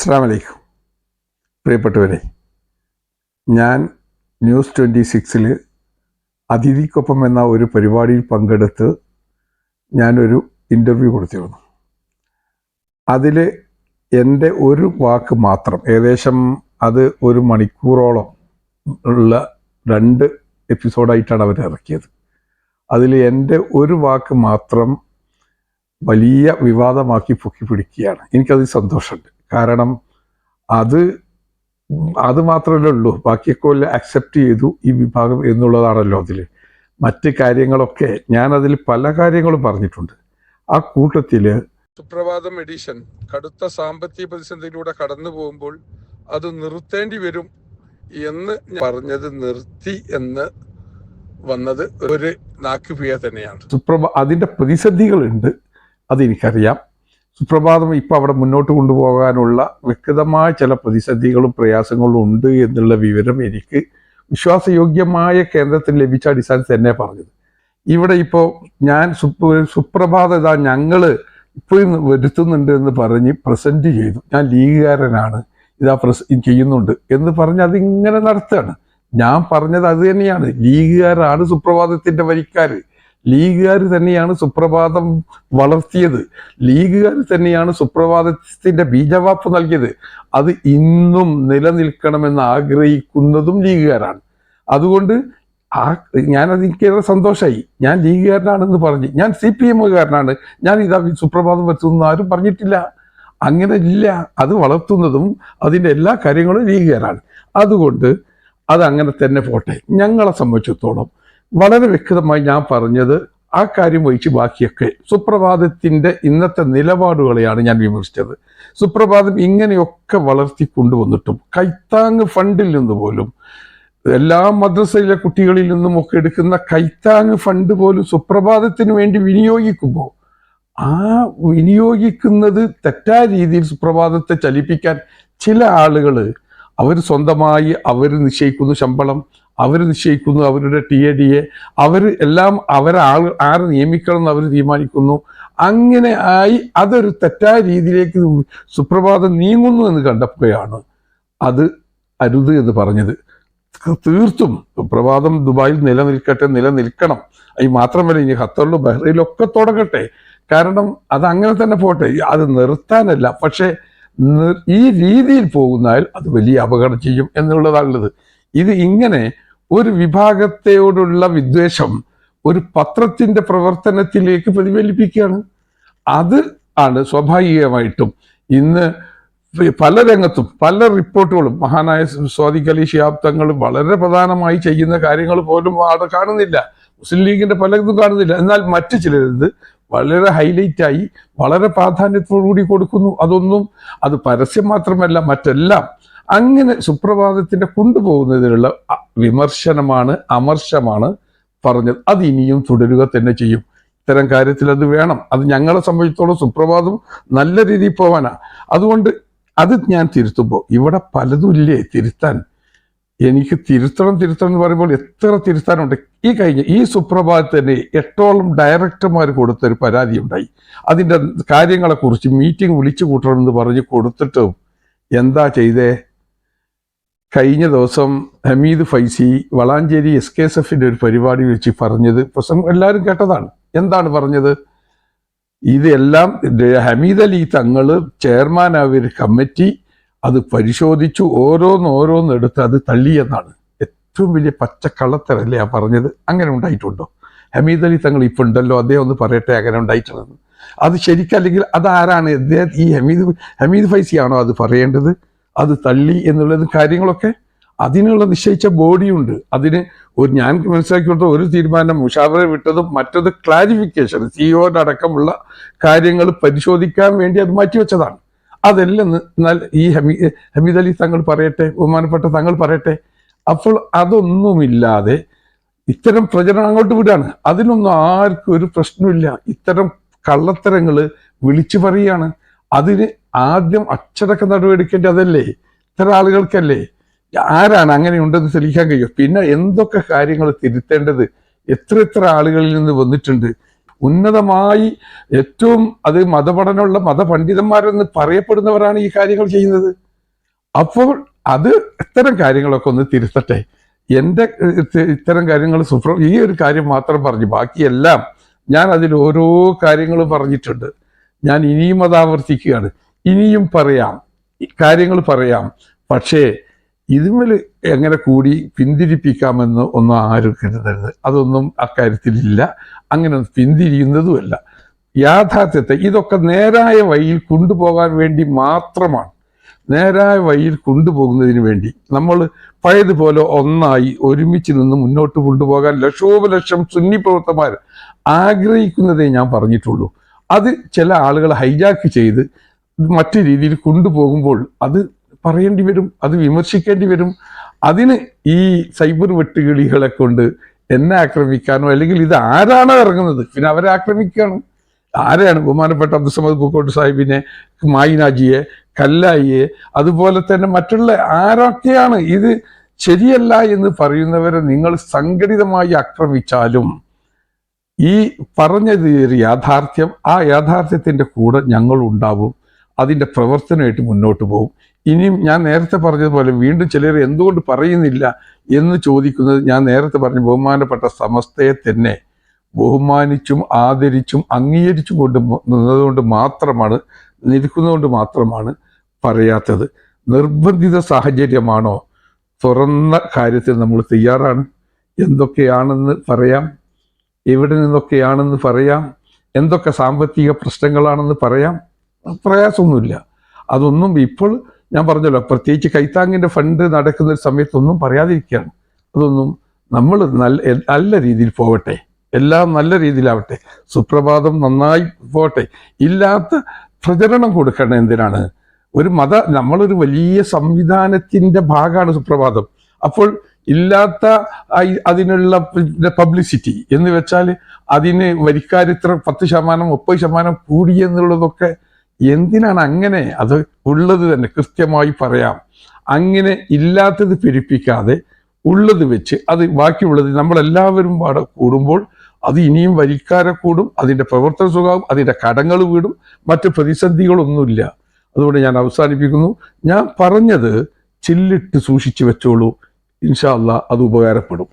അസ്സാം വലൈക്കും പ്രിയപ്പെട്ടവരെ ഞാൻ ന്യൂസ് ട്വന്റി സിക്സിൽ അതിഥിക്കൊപ്പം എന്ന ഒരു പരിപാടിയിൽ പങ്കെടുത്ത് ഞാനൊരു ഇന്റർവ്യൂ കൊടുത്തിരുന്നു. അതിൽ എന്റെ ഒരു വാക്ക് മാത്രം ഏകദേശം അത് ഒരു മണിക്കൂറോളം ഉള്ള രണ്ട് എപ്പിസോഡായിട്ടാണ് അവർ ഇറക്കിയത്. അതിൽ എന്റെ ഒരു വാക്ക് മാത്രം വലിയ വിവാദമാക്കി പൊക്കി പിടിക്കുകയാണ്. എനിക്കത് സന്തോഷമുണ്ട്. കാരണം അത് അത് മാത്രമല്ലേ ഉള്ളൂ. ബാക്കിയൊക്കെ എല്ലാം അക്സെപ്റ്റ് ചെയ്തു ഈ വിഭാഗം എന്നുള്ളതാണല്ലോ അതിൽ മറ്റ് കാര്യങ്ങളൊക്കെ ഞാൻ അതിൽ പല കാര്യങ്ങളും പറഞ്ഞിട്ടുണ്ട്. ആ കൂട്ടത്തിൽ സുപ്രഭാതം എഡിഷൻ. കടുത്ത സാമ്പത്തിക പ്രതിസന്ധിയിലൂടെ കടന്നു പോകുമ്പോൾ അത് നിർത്തേണ്ടി വരും എന്ന് പറഞ്ഞത് നിർത്തി എന്ന് വന്നത് ഒരു നാക്കുപിയ തന്നെയാണ്. സുപ്രഭ അതിന്റെ പ്രതിസന്ധികളുണ്ട്. അതെനിക്കറിയാം സുപ്രഭാതം ഇപ്പം അവിടെ മുന്നോട്ട് കൊണ്ടുപോകാനുള്ള വ്യക്തമായ ചില പ്രതിസന്ധികളും പ്രയാസങ്ങളും ഉണ്ട് എന്നുള്ള വിവരം എനിക്ക് വിശ്വാസയോഗ്യമായ കേന്ദ്രത്തിൽ ലഭിച്ച അടിസ്ഥാനത്തിൽ തന്നെ പറഞ്ഞത്. ഇവിടെ ഇപ്പോൾ ഞാൻ സുപ്ര സുപ്രഭാത ഇതാ ഞങ്ങൾ ഇപ്പോഴും വരുത്തുന്നുണ്ട് എന്ന് പറഞ്ഞ് പ്രസന്റ് ചെയ്തു. ഞാൻ ലീഗുകാരനാണ് ഇതാ പ്രസ് ചെയ്യുന്നുണ്ട് എന്ന് പറഞ്ഞ് അതിങ്ങനെ നടത്തുകയാണ്. ഞാൻ പറഞ്ഞത് അത് തന്നെയാണ്. ലീഗുകാരാണ് സുപ്രഭാതത്തിന്റെ വരിക്കാർ ലീഗുകാർ തന്നെയാണ് സുപ്രഭാതം വളർത്തിയത്. ലീഗുകാർ തന്നെയാണ് സുപ്രഭാതത്തിന്റെ ബീജവാപ്പ് നൽകിയത്. അത് ഇന്നും നിലനിൽക്കണമെന്ന് ആഗ്രഹിക്കുന്നതും ലീഗുകാരാണ്. അതുകൊണ്ട് ആ ഞാനത് എനിക്കേറെ സന്തോഷമായി ഞാൻ ലീഗുകാരനാണെന്ന് പറഞ്ഞ് ഞാൻ സി പി എമ്മുകാരനാണ്. ഞാൻ ഇതാ സുപ്രഭാതം വരുത്തുന്ന ആരും പറഞ്ഞിട്ടില്ല. അങ്ങനെ ഇല്ല. അത് വളർത്തുന്നതും അതിന്റെ എല്ലാ കാര്യങ്ങളും ലീഗുകാരാണ്. അതുകൊണ്ട് അതങ്ങനെ തന്നെ പോട്ടെ. ഞങ്ങളെ സംബന്ധിച്ചിടത്തോളം വളരെ വ്യക്തമായി ഞാൻ പറഞ്ഞത് ആ കാര്യം വഹിച്ച് ബാക്കിയൊക്കെ. സുപ്രഭാതത്തിന്റെ ഇന്നത്തെ നിലപാടുകളെയാണ് ഞാൻ വിമർശിച്ചത്. സുപ്രഭാതം ഇങ്ങനെയൊക്കെ വളർത്തി കൊണ്ടുവന്നിട്ടും കൈത്താങ് ഫണ്ടിൽ നിന്ന് പോലും എല്ലാ മദ്രസയിലെ കുട്ടികളിൽ നിന്നും ഒക്കെ എടുക്കുന്ന കൈത്താങ് ഫണ്ട് പോലും സുപ്രഭാതത്തിന് വേണ്ടി വിനിയോഗിക്കുമ്പോൾ ആ വിനിയോഗിക്കുന്നത് തെറ്റായ രീതിയിൽ സുപ്രഭാതത്തെ ചലിപ്പിക്കാൻ ചില ആളുകൾ അവർ സ്വന്തമായി അവർ നിശ്ചയിക്കുന്നു ശമ്പളം അവർ നിശ്ചയിക്കുന്നു അവരുടെ ടി എ ഡി എ. അവർ എല്ലാം അവരാൾ ആരെ നിയമിക്കണം എന്ന് അവർ തീരുമാനിക്കുന്നു. അങ്ങനെ ആയി അതൊരു തെറ്റായ രീതിയിലേക്ക് സുപ്രഭാതം നീങ്ങുന്നു എന്ന് കണ്ടപ്പോഴാണ് അത് അരുത് എന്ന് പറഞ്ഞത്. തീർത്തും സുപ്രഭാതം ദുബായിൽ നിലനിൽക്കട്ടെ നിലനിൽക്കണം. അത് മാത്രമല്ല ഇനി ഖത്തറിലും ബഹ്റൈനിലും ഒക്കെ തുടങ്ങട്ടെ. കാരണം അത് അങ്ങനെ തന്നെ പോട്ടെ. അത് നിർത്താനല്ല. പക്ഷേ ഈ രീതിയിൽ പോകുന്നാൽ അത് വലിയ അപകടം ചെയ്യും എന്നുള്ളതാണുള്ളത്. ഇത് ഇങ്ങനെ ഒരു വിഭാഗത്തെയോടുള്ള വിദ്വേഷം ഒരു പത്രത്തിന്റെ പ്രവർത്തനത്തിലേക്ക് പ്രതിഫലിപ്പിക്കുകയാണ്. അത് ആണ് സ്വാഭാവികമായിട്ടും ഇന്ന് പല രംഗത്തും പല റിപ്പോർട്ടുകളും മഹാനായ സ്വാദിഖ് അലി തങ്ങൾ വളരെ പ്രധാനമായി ചെയ്യുന്ന കാര്യങ്ങൾ പോലും അവിടെ കാണുന്നില്ല. മുസ്ലിം ലീഗിന്റെ പലതും കാണുന്നില്ല. എന്നാൽ മറ്റു ചിലരുത് വളരെ ഹൈലൈറ്റ് ആയി വളരെ പ്രാധാന്യത്തോടുകൂടി കൊടുക്കുന്നു. അതൊന്നും അത് പരസ്യം മാത്രമല്ല മറ്റെല്ലാം അങ്ങനെ സുപ്രഭാതത്തിന്റെ കൊണ്ടുപോകുന്നതിനുള്ള വിമർശനമാണ് അമർശമാണ് പറഞ്ഞത്. അത് ഇനിയും തുടരുക തന്നെ ചെയ്യും. ഇത്തരം കാര്യത്തിൽ അത് വേണം. അത് ഞങ്ങളെ സംബന്ധിച്ചോളം സുപ്രഭാതം നല്ല രീതിയിൽ പോവാനാ. അതുകൊണ്ട് അത് ഞാൻ തിരുത്തുമ്പോൾ ഇവിടെ പലതും ഇല്ലേ? തിരുത്താൻ. എനിക്ക് തിരുത്തണം തിരുത്തണം എന്ന് പറയുമ്പോൾ എത്ര തിരുത്താനുണ്ട്? ഈ കഴിഞ്ഞ ഈ സുപ്രഭാതത്തിൽ തന്നെ എട്ടോളം ഡയറക്ടർമാർ കൊടുത്തൊരു പരാതി ഉണ്ടായി. അതിന്റെ കാര്യങ്ങളെക്കുറിച്ച് മീറ്റിംഗ് വിളിച്ചു കൂട്ടണം എന്ന് പറഞ്ഞ് കൊടുത്തിട്ടും എന്താ ചെയ്തേ? കഴിഞ്ഞ ദിവസം Hameed Faizy Valanchery S K S എഫിന്റെ ഒരു പരിപാടി വെച്ച് പറഞ്ഞത് പ്രസംഗം എല്ലാവരും കേട്ടതാണ്. എന്താണ് പറഞ്ഞത്? ഇതെല്ലാം ഹമീദ് അലി തങ്ങൾ ചെയർമാനായ ഒരു കമ്മിറ്റി അത് പരിശോധിച്ചു. ഓരോന്ന് ഓരോന്ന് എടുത്ത് അത് തള്ളിയെന്നാണ്. ഏറ്റവും വലിയ പച്ചക്കള്ളത്തരല്ലേ ആ പറഞ്ഞത്? അങ്ങനെ ഉണ്ടായിട്ടുണ്ടോ? ഹമീദ് അലി തങ്ങൾ ഇപ്പൊ ഉണ്ടല്ലോ അദ്ദേഹം ഒന്ന് പറയട്ടെ അങ്ങനെ ഉണ്ടായിട്ടുണ്ടെന്ന് അത് ശരിക്കല്ലെങ്കിൽ അതാരാണ്? ഈ ഹമീദ് ഹമീദ് ഫൈസിയാണോ അത് പറയേണ്ടത്? അത് തള്ളി എന്നുള്ളത് കാര്യങ്ങളൊക്കെ അതിനുള്ള നിശ്ചയിച്ച ബോഡിയുണ്ട്. അതിന് ഒരു ഞാൻ മനസ്സിലാക്കി കൊടുത്ത ഒരു തീരുമാനം മുഷാവറ വിട്ടതും മറ്റത് ക്ലാരിഫിക്കേഷൻ സിഇഒയുടെ അടക്കമുള്ള കാര്യങ്ങൾ പരിശോധിക്കാൻ വേണ്ടി അത് മാറ്റിവെച്ചതാണ്. അതെല്ലാം എന്നാൽ ഈ ഹമീ ഹമീദ് അലി തങ്ങൾ പറയട്ടെ ബഹുമാനപ്പെട്ട തങ്ങൾ പറയട്ടെ അപ്പോൾ അതൊന്നുമില്ലാതെ ഇത്തരം പ്രചരണം അങ്ങോട്ട് വിടാണ്. അതിനൊന്നും ആർക്കും ഒരു പ്രശ്നമില്ല ഇത്തരം കള്ളത്തരങ്ങൾ വിളിച്ചു പറയുകയാണ്. അതിന് ആദ്യം അച്ചടക്ക നടപടിക്കേണ്ട അതല്ലേ? ഇത്ര ആളുകൾക്കല്ലേ? ആരാണ് അങ്ങനെ ഉണ്ടെന്ന് തെളിയിക്കാൻ കഴിയും? പിന്നെ എന്തൊക്കെ കാര്യങ്ങൾ തിരുത്തേണ്ടത്? എത്ര എത്ര ആളുകളിൽ നിന്ന് വന്നിട്ടുണ്ട്? ഉന്നതമായി ഏറ്റവും അത് മതപഠനമുള്ള മതപണ്ഡിതന്മാരെന്ന് പറയപ്പെടുന്നവരാണ് ഈ കാര്യങ്ങൾ ചെയ്യുന്നത്. അപ്പോൾ അത് ഇത്തരം കാര്യങ്ങളൊക്കെ ഒന്ന് തിരുത്തട്ടെ. എന്റെ ഇത്തരം കാര്യങ്ങൾ സുപ്ര ഈ ഒരു കാര്യം മാത്രം പറഞ്ഞു. ബാക്കിയെല്ലാം ഞാൻ അതിൽ ഓരോ കാര്യങ്ങളും പറഞ്ഞിട്ടുണ്ട്. ഞാൻ ഇനിയും അത് ആവർത്തിക്കുകയാണ്. ഇനിയും പറയാം. കാര്യങ്ങൾ പറയാം. പക്ഷേ ഇതുമേൽ എങ്ങനെ കൂടി പിന്തിരിപ്പിക്കാമെന്ന് ഒന്നും ആരും കരുതരുത്. അതൊന്നും അക്കാര്യത്തിലില്ല. അങ്ങനെ പിന്തിരിയുന്നതുമല്ല. യാഥാർത്ഥ്യത്തെ ഇതൊക്കെ നേരായ വഴിയിൽ കൊണ്ടുപോകാൻ വേണ്ടി മാത്രമാണ്. നേരായ വഴിയിൽ കൊണ്ടുപോകുന്നതിന് വേണ്ടി നമ്മൾ പഴയതുപോലെ ഒന്നായി ഒരുമിച്ച് നിന്ന് മുന്നോട്ട് കൊണ്ടുപോകാൻ ലക്ഷോപലക്ഷം സുന്നി പ്രവർത്തമാർ ആഗ്രഹിക്കുന്നതേ ഞാൻ പറഞ്ഞിട്ടുള്ളൂ. അത് ചില ആളുകൾ ഹൈജാക്ക് ചെയ്ത് മറ്റു രീതിയിൽ കൊണ്ടുപോകുമ്പോൾ അത് പറയേണ്ടി വരും അത് വിമർശിക്കേണ്ടി വരും. അതിന് ഈ സൈബർ വെട്ടുകിളികളെ കൊണ്ട് എന്നെ ആക്രമിക്കാനോ അല്ലെങ്കിൽ ഇത് ആരാണോ ഇറങ്ങുന്നത്? പിന്നെ അവരെ ആക്രമിക്കുകയാണ്. ആരെയാണ്? ബഹുമാനപ്പെട്ട അബ്ദുസമദ് പൂക്കോട്ട് സാഹിബിനെ മായിനാജിയെ കല്ലായിയെ അതുപോലെ തന്നെ മറ്റുള്ള ആരൊക്കെയാണ്? ഇത് ശരിയല്ല എന്ന് പറയുന്നവരെ നിങ്ങൾ സംഘടിതമായി ആക്രമിച്ചാലും ഈ പറഞ്ഞത് ഒരു യാഥാർത്ഥ്യം ആ യാഥാർത്ഥ്യത്തിന്റെ കൂടെ ഞങ്ങൾ ഉണ്ടാവും അതിന്റെ പ്രവർത്തനമായിട്ട് മുന്നോട്ട് പോകും. ഇനിയും ഞാൻ നേരത്തെ പറഞ്ഞതുപോലെ വീണ്ടും ചിലർ എന്തുകൊണ്ട് പറയുന്നില്ല എന്ന് ചോദിക്കുന്നത് ഞാൻ നേരത്തെ പറഞ്ഞു ബഹുമാനപ്പെട്ട സമസ്തയെ തന്നെ ബഹുമാനിച്ചും ആദരിച്ചും അംഗീകരിച്ചും കൊണ്ട് നിന്നതുകൊണ്ട് മാത്രമാണ് നിൽക്കുന്നതുകൊണ്ട് മാത്രമാണ് പറയാത്തത്. നിർബന്ധിത സാഹചര്യമാണോ? തുറന്ന കാര്യത്തിൽ നമ്മൾ തയ്യാറാണ്. എന്തൊക്കെയാണെന്ന് പറയാം. എവിടെ നിന്നൊക്കെയാണെന്ന് പറയാം. എന്തൊക്കെ സാമ്പത്തിക പ്രശ്നങ്ങളാണെന്ന് പറയാം. പ്രയാസമൊന്നുമില്ല. അതൊന്നും ഇപ്പോൾ ഞാൻ പറഞ്ഞല്ലോ പ്രത്യേകിച്ച് കൈത്താങ്ങിന്റെ ഫണ്ട് നടക്കുന്ന ഒരു സമയത്തൊന്നും പറയാതിരിക്കുകയാണ്. അതൊന്നും നമ്മൾ നല്ല നല്ല രീതിയിൽ പോവട്ടെ എല്ലാം നല്ല രീതിയിലാവട്ടെ. സുപ്രഭാതം നന്നായി പോകട്ടെ. ഇല്ലാത്ത പ്രചരണം കൊടുക്കണം എന്തിനാണ്? ഒരു മത നമ്മളൊരു വലിയ സംവിധാനത്തിന്റെ ഭാഗമാണ് സുപ്രഭാതം. അപ്പോൾ ഇല്ലാത്ത അതിനുള്ള പബ്ലിസിറ്റി എന്ന് വെച്ചാൽ അതിന് വരിക്കാരിത്ര പത്ത് ശതമാനം മുപ്പത് ശതമാനം കൂടി എന്നുള്ളതൊക്കെ എന്തിനാണ് അങ്ങനെ അത് ഉള്ളത് തന്നെ കൃത്യമായി പറയാം. അങ്ങനെ ഇല്ലാത്തത് പെരുപ്പിക്കാതെ ഉള്ളത് വെച്ച് അത് ബാക്കിയുള്ളത് നമ്മളെല്ലാവരും പാടെ കൂടുമ്പോൾ അത് ഇനിയും വരിക്കാരെ കൂടും അതിന്റെ പ്രവർത്തന സുഖമാകും അതിന്റെ കടങ്ങൾ വീടും മറ്റ് പ്രതിസന്ധികളൊന്നുമില്ല. അതുകൊണ്ട് ഞാൻ അവസാനിപ്പിക്കുന്നു. ഞാൻ പറഞ്ഞത് ചില്ലിട്ട് സൂക്ഷിച്ചു വെച്ചോളൂ. ഇൻഷാല്ല അത് ഉപകാരപ്പെടും.